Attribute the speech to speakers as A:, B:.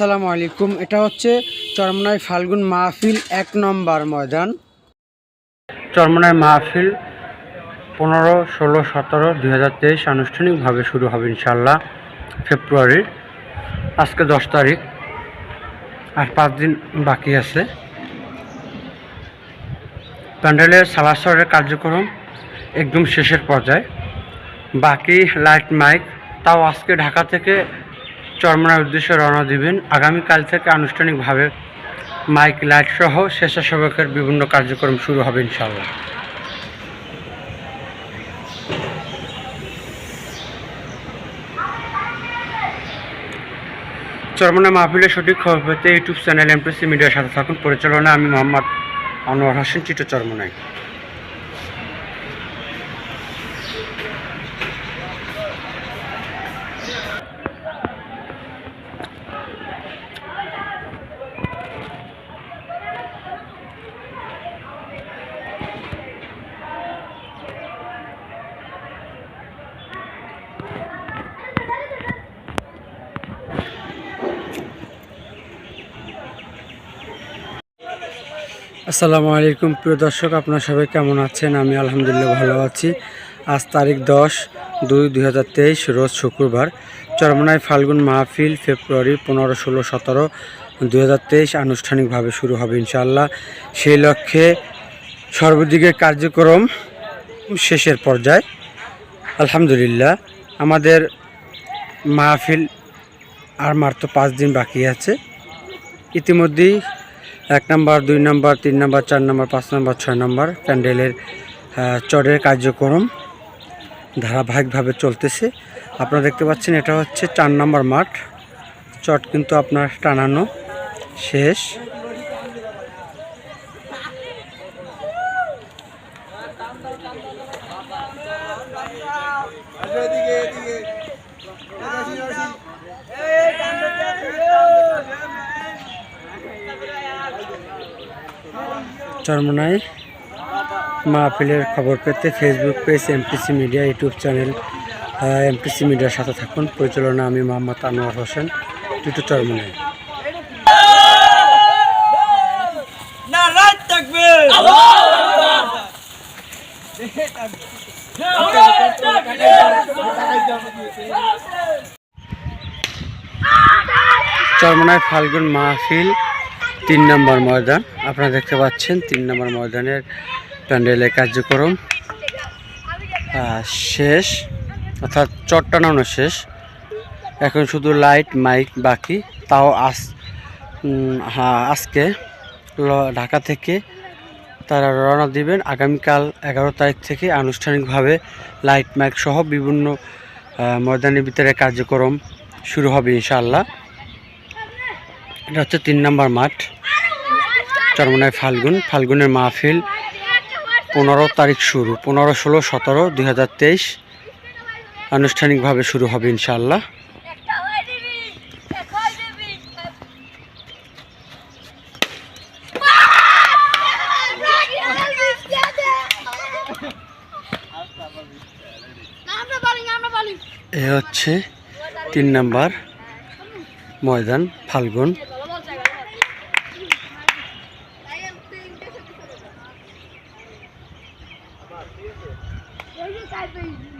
A: আসসালামু আলাইকুম। এটা হচ্ছে চরমনাই ফাল্গুন মাহফিল এক নম্বর ময়দান। চরমনাই মাহফিল পনেরো, ষোলো, সতেরো, দুই হাজার তেইশ আনুষ্ঠানিকভাবে শুরু হবে ইনশাল্লাহ ফেব্রুয়ারির আজকে দশ তারিখ, আর পাঁচ দিন বাকি আছে। প্যান্ডেলের সালাসরের কার্যক্রম একদম শেষের পর্যায়ে। বাকি লাইট মাইক, তাও আজকে ঢাকা থেকে চরমনার উদ্দেশ্যে রওনা দিবেন। আগামীকাল থেকে আনুষ্ঠানিকভাবে মাইক, লাইট সহ স্বেচ্ছাসেবকের বিভিন্ন কার্যক্রম শুরু হবে ইনশাল্লাহ চরমনা মাহফিলের সঠিক খবর পেতে ইউটিউব চ্যানেল এমপ্রেসি মিডিয়ার সাথে থাকুন। পরিচালনা আমি মোহাম্মদ আনোয়ার হোসেন চিটো চরমনাই আসসালামু আলাইকুম, প্রিয় দর্শক, আপনারা সবাই কেমন আছেন? আমি আলহামদুলিল্লাহ ভালো আছি। আজ তারিখ দশ দুই দুই হাজার তেইশ, রোজ শুক্রবার। চরমনায় ফাল্গুন মাহফিল, ফেব্রুয়ারি পনেরো, ষোলো, সতেরো দুই হাজার তেইশ আনুষ্ঠানিকভাবে শুরু হবে ইনশাআল্লাহ। সেই লক্ষ্যে সর্বদিকে কার্যক্রম শেষের পর্যায়ে। আলহামদুলিল্লাহ, আমাদের মাহফিল আর মাত্র পাঁচ দিন বাকি আছে। ইতিমধ্যেই এক নম্বর, দুই নম্বর, তিন নম্বর, চার নম্বর, পাঁচ নম্বর, ছয় নম্বর প্যান্ডেলের চটের কার্যক্রম ধারাবাহিকভাবে চলতেছে। আপনারা দেখতে পাচ্ছেন এটা হচ্ছে চার নম্বর মাঠ। চট কিন্তু আপনার টানানো শেষ। চরমনায় মাহফিলের খবর পেতে Facebook page MPC media YouTube channel MPC মিডিয়ার সাথে থাকুন। পরিচালনা আমি মোহাম্মদ আনোয়ার হোসেন টুটু চরমনায় চরমনায় ফাল্গুন মাহফিল তিন নম্বর ময়দান। আপনারা দেখতে পাচ্ছেন তিন নম্বর ময়দানের প্যান্ডেলের কার্যক্রম। শেষ, অর্থাৎ চট টানানো শেষ। এখন শুধু লাইট, মাইক বাকি। তাও আজ হ্যাঁ আজকে ঢাকা থেকে তারা রওনা দিবেন। আগামীকাল এগারো তারিখ থেকে আনুষ্ঠানিকভাবে লাইট, মাইক সহ বিভিন্ন ময়দানের ভিতরে কার্যক্রম শুরু হবে ইনশাআল্লাহ। এটা হচ্ছে তিন নম্বর মাঠ। চরমনায় ফাল্গুন। ফাল্গুনের মাহফিল পনেরো তারিখ শুরু। পনেরো, ষোলো, সতেরো, দুই হাজার তেইশ। আনুষ্ঠানিকভাবে শুরু হবে
B: বলি
A: এ হচ্ছে তিন নাম্বার ময়দান, ফাল্গুন। Ai, beijinho.